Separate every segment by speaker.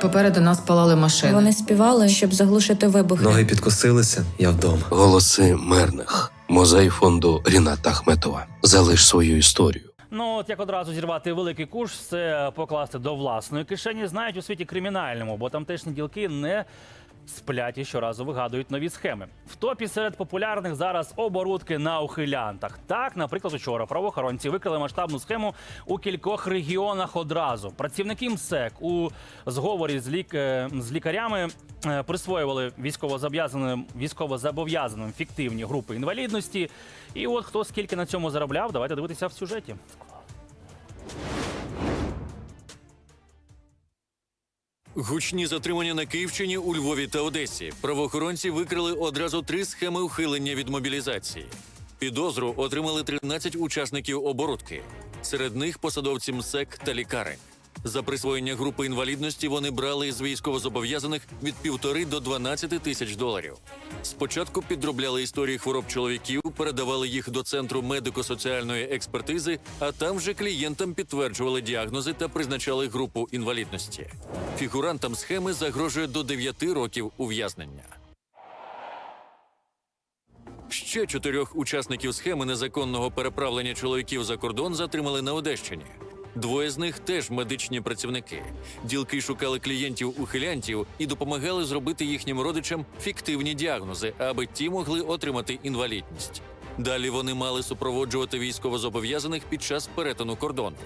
Speaker 1: Попереду нас палали машини.
Speaker 2: Вони співали, щоб заглушити вибухи.
Speaker 3: Ноги підкосилися, я вдома.
Speaker 4: Голоси мирних. Музей фонду Ріната Ахметова. Залиш свою історію.
Speaker 5: Ну, от як одразу зірвати великий куш, це покласти до власної кишені, знають у світі кримінальному, бо тамтешні ділки не сплять і щоразу вигадують нові схеми. В топі серед популярних зараз оборудки на ухилянтах. Так, наприклад, учора правоохоронці викрили масштабну схему у кількох регіонах одразу. Працівники МСЕК у зговорі з, лік... е, з лікарями е, присвоювали військовозобов'язаним військовозобов'язаним фіктивні групи інвалідності. І от хто скільки на цьому заробляв, давайте дивитися в сюжеті.
Speaker 6: Гучні затримання на Київщині, у Львові та Одесі. Правоохоронці викрили одразу три схеми ухилення від мобілізації. Підозру отримали 13 учасників оборудки. Серед них посадовці МСЕК та лікарень. За присвоєння групи інвалідності вони брали з військовозобов'язаних від півтори до 12 тисяч доларів. Спочатку підробляли історії хвороб чоловіків, передавали їх до центру медико-соціальної експертизи, а там вже клієнтам підтверджували діагнози та призначали групу інвалідності. Фігурантам схеми загрожує до 9 років ув'язнення. Ще чотирьох учасників схеми незаконного переправлення чоловіків за кордон затримали на Одещині. Двоє з них теж медичні працівники. Ділки шукали клієнтів-ухилянтів і допомагали зробити їхнім родичам фіктивні діагнози, аби ті могли отримати інвалідність. Далі вони мали супроводжувати військовозобов'язаних під час перетину кордону.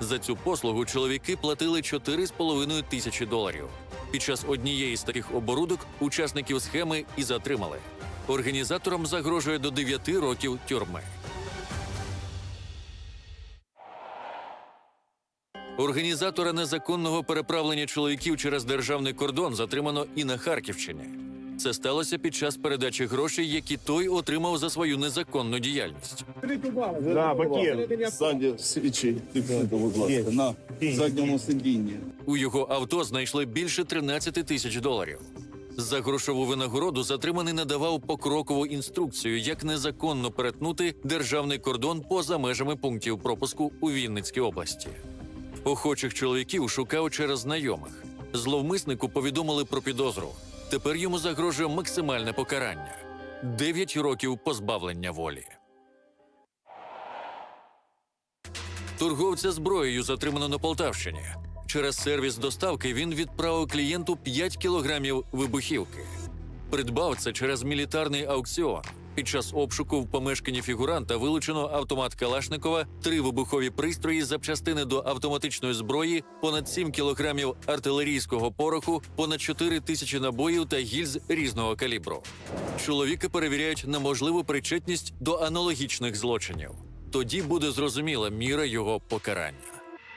Speaker 6: За цю послугу чоловіки платили 4,5 тисячі доларів. Під час однієї з таких оборудок учасників схеми і затримали. Організаторам загрожує до 9 років тюрми. Організатора незаконного переправлення чоловіків через державний кордон затримано і на Харківщині. Це сталося під час передачі грошей, які той отримав за свою незаконну діяльність.
Speaker 7: Да, Бакір.
Speaker 8: Ззаді свічі, будь ласка, на задньому сидінні.
Speaker 6: У його авто знайшли більше 13 тисяч доларів. За грошову винагороду затриманий надавав покрокову інструкцію, як незаконно перетнути державний кордон поза межами пунктів пропуску у Вінницькій області. Охочих чоловіків шукав через знайомих. Зловмиснику повідомили про підозру. Тепер йому загрожує максимальне покарання 9 років позбавлення волі. Торговця зброєю затримано на Полтавщині. Через сервіс доставки він відправив клієнту 5 кілограмів вибухівки. Придбав це через мілітарний аукціон. Під час обшуку в помешканні фігуранта вилучено автомат Калашникова, три вибухові пристрої, запчастини до автоматичної зброї, понад 7 кілограмів артилерійського пороху, понад 4 тисячі набоїв та гільз різного калібру. Чоловіка перевіряють на можливу причетність до аналогічних злочинів. Тоді буде зрозуміла міра його покарання.